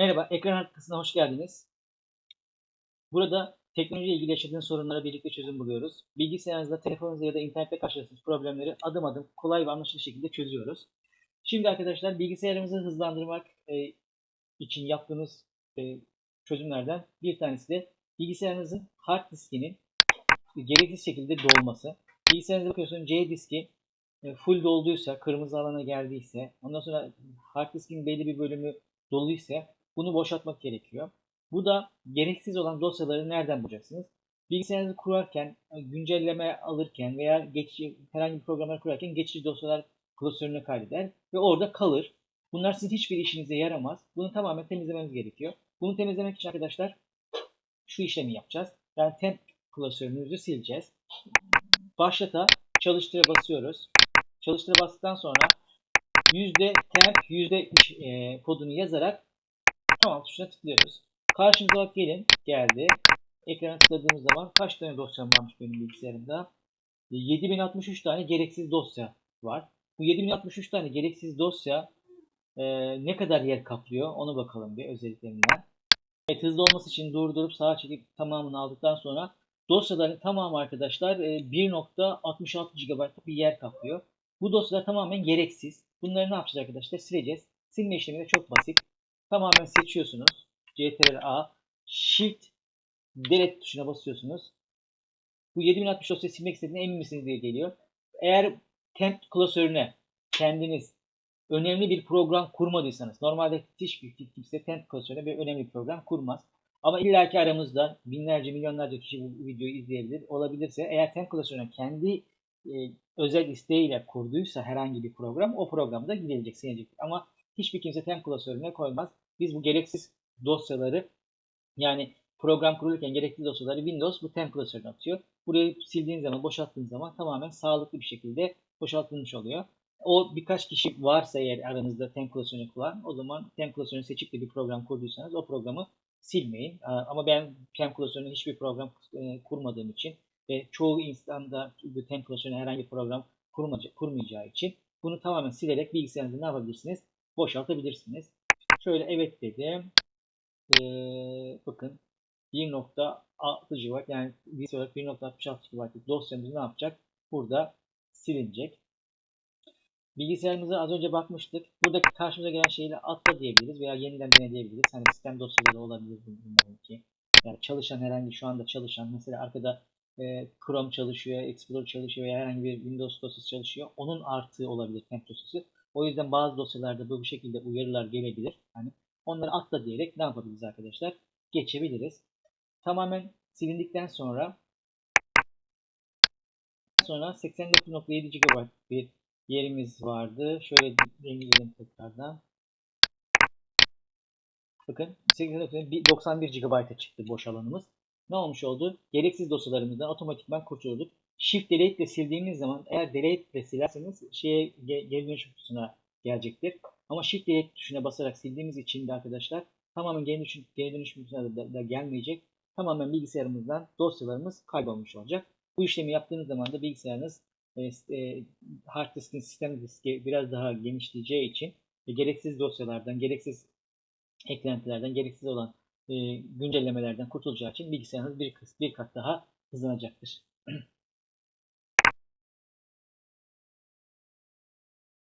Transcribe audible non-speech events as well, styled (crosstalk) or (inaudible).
Merhaba, ekran arkasına hoş geldiniz. Burada teknolojiyle ilgili yaşadığınız sorunlara birlikte çözüm buluyoruz. Bilgisayarınızda, telefonunuzda ya da internette karşılaştığınız problemleri adım adım kolay ve anlaşılır şekilde çözüyoruz. Şimdi arkadaşlar bilgisayarımızı hızlandırmak e, için yaptığımız e, çözümlerden bir tanesi de bilgisayarınızın hard diskinin gereksiz şekilde dolması. Bilgisayarınıza bakıyorsunuz C diski e, full dolduysa, kırmızı alana geldiyse, ondan sonra hard diskin belli bir bölümü doluysa bunu boşaltmak gerekiyor. Bu da gereksiz olan dosyaları nereden bulacaksınız? Bilgisayarınızı kurarken, e, güncelleme alırken veya geçici, herhangi bir programları kurarken geçici dosyalar klasörüne kaydeder ve orada kalır. Bunlar sizin hiçbir işinize yaramaz. Bunu tamamen temizlememiz gerekiyor. Bunu temizlemek için arkadaşlar şu işlemi yapacağız. Yani temp klasörümüzü sileceğiz. Başlata çalıştıra basıyoruz. Çalıştıra bastıktan sonra yüzde temp yüzde e, kodunu yazarak tamam tuşuna tıklıyoruz. Karşımıza bak gelin geldi. Ekrana tıkladığımız zaman kaç tane dosyam varmış benim bilgisayarımda? 7063 tane gereksiz dosya var. Bu 7063 tane gereksiz dosya e, ne kadar yer kaplıyor onu bakalım bir özelliklerinden. Evet, hızlı olması için durdurup sağa çekip tamamını aldıktan sonra dosyaların tamamı arkadaşlar e, 1.66 GB bir yer kaplıyor. Bu dosyalar tamamen gereksiz. Bunları ne yapacağız arkadaşlar? Sileceğiz. Silme işlemi de çok basit. Tamamen seçiyorsunuz. Ctrl A, Shift, Delete tuşuna basıyorsunuz. Bu 7060 dosyayı silmek istediğine emin misiniz diye geliyor. Eğer temp klasörüne kendiniz önemli bir program kurmadıysanız, normalde hiçbir kimse temp klasörüne bir önemli program kurmaz. Ama illaki aramızda binlerce, milyonlarca kişi bu videoyu izleyebilir. Olabilirse eğer temp klasörüne kendi e, özel isteğiyle kurduysa herhangi bir program o programda gidilecek, silinecek. Ama hiçbir kimse temp klasörüne koymaz. Biz bu gereksiz dosyaları yani program kurulurken gerekli dosyaları Windows bu temp klasörüne atıyor. Burayı sildiğiniz zaman, boşalttığınız zaman tamamen sağlıklı bir şekilde boşaltılmış oluyor. O birkaç kişi varsa eğer aranızda temp klasörünü kullanan o zaman temp klasörünü seçip de bir program kurduysanız o programı silmeyin. Ama ben temp klasörüne hiçbir program kurmadığım için ve çoğu insan da bu temp klasörüne herhangi bir program kurmayacağı için bunu tamamen silerek bilgisayarınızda ne yapabilirsiniz? Boşaltabilirsiniz. Şöyle evet dedim. Ee, bakın 1.6 GB yani bir olarak 1.66 GB dosyamız ne yapacak? Burada silinecek. Bilgisayarımıza az önce bakmıştık. Buradaki karşımıza gelen şeyle atla diyebiliriz veya yeniden deneyleyebiliriz. Hani sistem dosyaları olabilir bunların ki. Yani çalışan herhangi şu anda çalışan mesela arkada e, Chrome çalışıyor, Explorer çalışıyor veya herhangi bir Windows dosyası çalışıyor. Onun artığı olabilir temp dosyası. O yüzden bazı dosyalarda bu, bu şekilde uyarılar gelebilir. Hani onları atla diyerek ne yapabiliriz arkadaşlar? Geçebiliriz. Tamamen silindikten sonra sonra 89.7 GB bir yerimiz vardı. Şöyle dengeleyelim tekrardan. Bakın 91 GB'a çıktı boş alanımız. Ne olmuş oldu? Gereksiz dosyalarımızdan otomatikman kurtulduk. Shift Delete ile sildiğimiz zaman eğer Delete ile silerseniz şeye geri dönüşüm kutusuna gelecektir. Ama Shift Delete tuşuna basarak sildiğimiz için de arkadaşlar tamamen geri dönüşüm, geri dönüşüm kutusuna da, da gelmeyecek. Tamamen bilgisayarımızdan dosyalarımız kaybolmuş olacak. Bu işlemi yaptığınız zaman da bilgisayarınız e, e, hard diskin sistem diski biraz daha genişleyeceği için e, gereksiz dosyalardan, gereksiz eklentilerden, gereksiz olan e, güncellemelerden kurtulacağı için bilgisayarınız bir, bir kat daha hızlanacaktır. (clears throat)